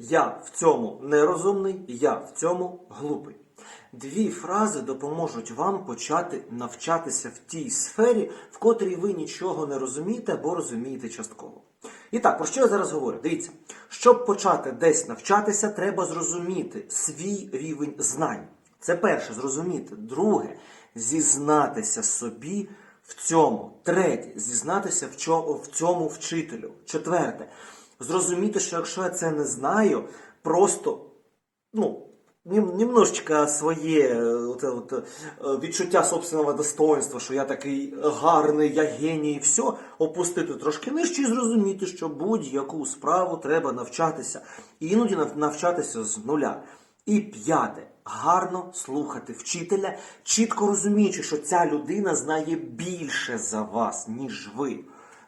Я в цьому нерозумний, я в цьому глупий. Дві фрази допоможуть вам почати навчатися в тій сфері, в котрій ви нічого не розумієте або розумієте частково. І так, про що я зараз говорю? Дивіться, щоб почати десь навчатися, треба зрозуміти свій рівень знань. Це перше, зрозуміти. Друге, зізнатися собі в цьому. Третє, зізнатися в цьому вчителю. Четверте, зрозуміти, що якщо я це не знаю, просто ну, нем- немножечко своє е, от, е, відчуття собственного достоинства, що я такий гарний, я геній, і все, опустити трошки нижче і зрозуміти, що будь-яку справу треба навчатися. І іноді навчатися з нуля. І п'яте. Гарно слухати вчителя, чітко розуміючи, що ця людина знає більше за вас, ніж ви.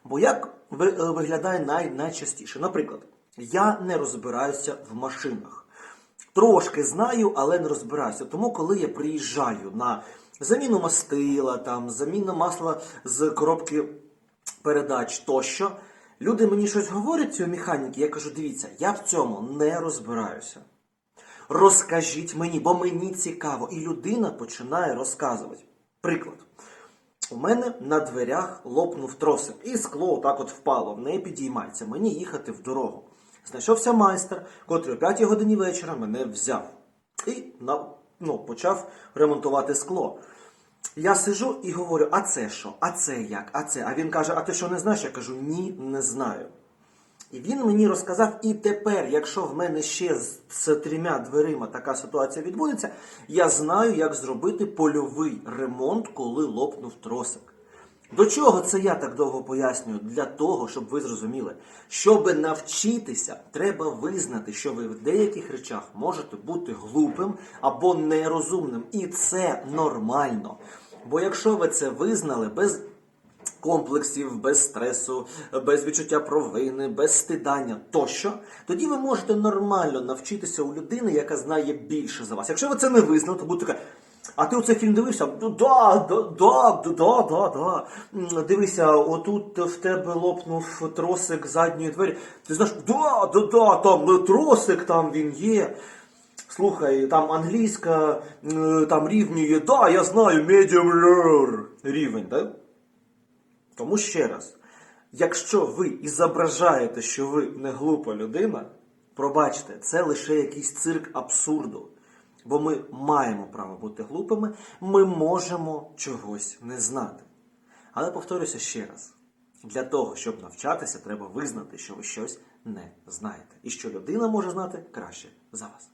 Бо як виглядає най, найчастіше? Наприклад, я не розбираюся в машинах. Трошки знаю, але не розбираюся. Тому, коли я приїжджаю на заміну мастила, там, заміну масла з коробки передач тощо, люди мені щось говорять цієї механіки, я кажу, дивіться, я в цьому не розбираюся. Розкажіть мені, бо мені цікаво. І людина починає розказувати. Приклад. У мене на дверях лопнув тросик, і скло отак от впало, не підіймається. Мені їхати в дорогу. Знайшовся майстер, котрий о 5 годині вечора мене взяв і ну, почав ремонтувати скло. Я сижу і говорю: а це що? А це як? А це? А він каже: А ти що не знаєш? Я кажу, ні, не знаю. І він мені розказав, і тепер, якщо в мене ще з, з трьома дверима така ситуація відбудеться, я знаю, як зробити польовий ремонт, коли лопнув тросик. До чого це я так довго пояснюю? Для того, щоб ви зрозуміли, щоб навчитися, треба визнати, що ви в деяких речах можете бути глупим або нерозумним. І це нормально. Бо якщо ви це визнали без комплексів, без стресу, без відчуття провини, без стидання тощо, тоді ви можете нормально навчитися у людини, яка знає більше за вас. Якщо ви це не визнали, то будете така. А ти оцей фільм дивився? Ну, да, да, да, да, да, да. Дивися, отут в тебе лопнув тросик задньої двері. Ти знаєш, да, да, да, там е, тросик, там він є. Слухай, там англійська е, там рівнює, да, я знаю, medium rare рівень, да? Тому ще раз, якщо ви зображаєте, що ви не глупа людина, пробачте, це лише якийсь цирк абсурду. Бо ми маємо право бути глупими, ми можемо чогось не знати. Але повторюся ще раз: для того, щоб навчатися, треба визнати, що ви щось не знаєте, і що людина може знати краще за вас.